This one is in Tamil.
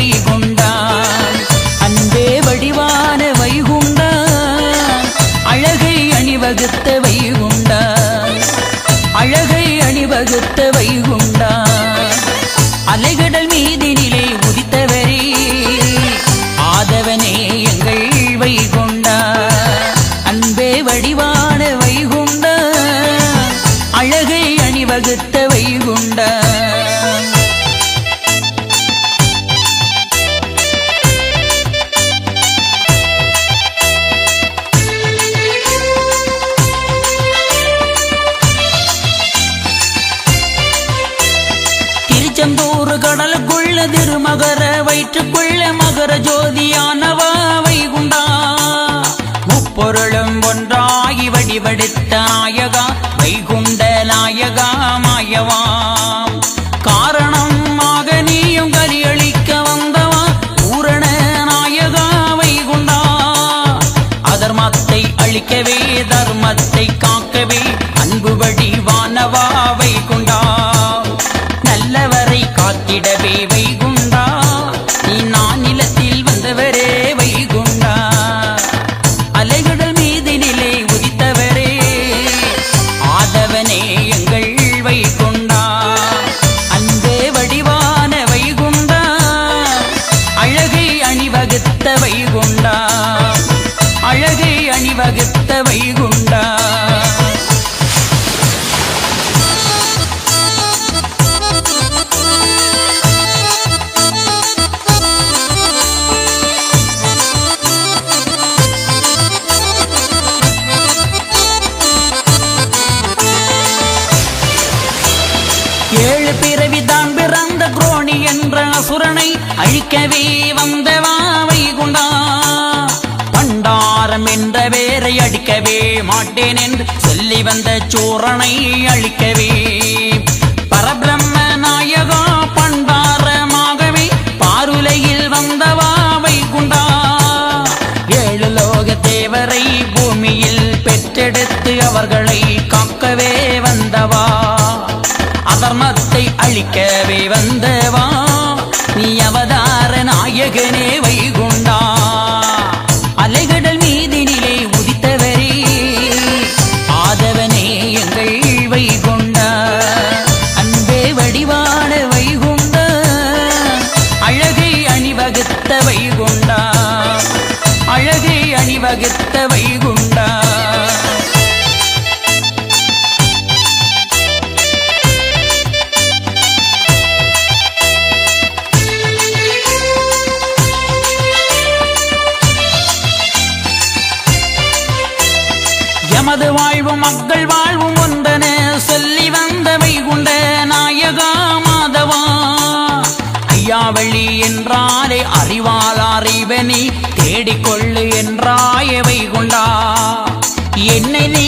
அவை கொண்டான் அன்பே வடிவான வைகுண்டான் அழகை அணிவகுத்த வைகுண்டான் அழகை அணிவகுத்த வைகுண்டான் அலைகடல் மீதினிலே உதித்தவரே ஆதவனே எங்கள் வைகுண்டான் அன்பே வடிவான வைகுண்டான் அழகை அணிவகுத்த வைகுண்டான் அகில திருமகர வயிற்றுக்குள்ள மகர ஜோதியானவா வைகுண்டா? முப்பொருளும் ஒன்றாகி வடிவெடுத்த நாயகா வைகுண்ட நாயகா மாயவா? காரணமாக நீயும் கலியளிக்க வந்தவா பூரண நாயகா வைகுண்டா? அதர்மத்தை அழிக்கவே தர்மத்தை காக்கவே அன்பு வடிவானவா? அணிவகுத்த வைகுண்டா? ஏழு பிறவிதான் பிறந்த குரோணி என்ற அசுரனை அழிக்கவே வேரை அடிக்கவே மாட்டேன் என்று சொல்லி வந்த சூரனை அழிக்கவே. பரபிரம்ம நாயகா பண்பாரமாகவே பாருலையில் வந்தவா வைகுண்டா ஏழு லோக தேவரை பூமியில் பெற்றெடுத்து அவர்களை காக்கவே வந்தவா. அதர்மத்தை அழிக்கவே வந்தவா. நீ அவதார நாயகனே வைகுண்டா எமது வாழ்வும் மக்கள் வாழ்வும் ஒன்றன சொல்லி வந்த வைகுண்ட நாயகா ஐயாவள்ளி என்றாலே அறிவால் அறிவனி தேடிக்கொள்ளு என்றாயவை கொண்டா. என்னை நீ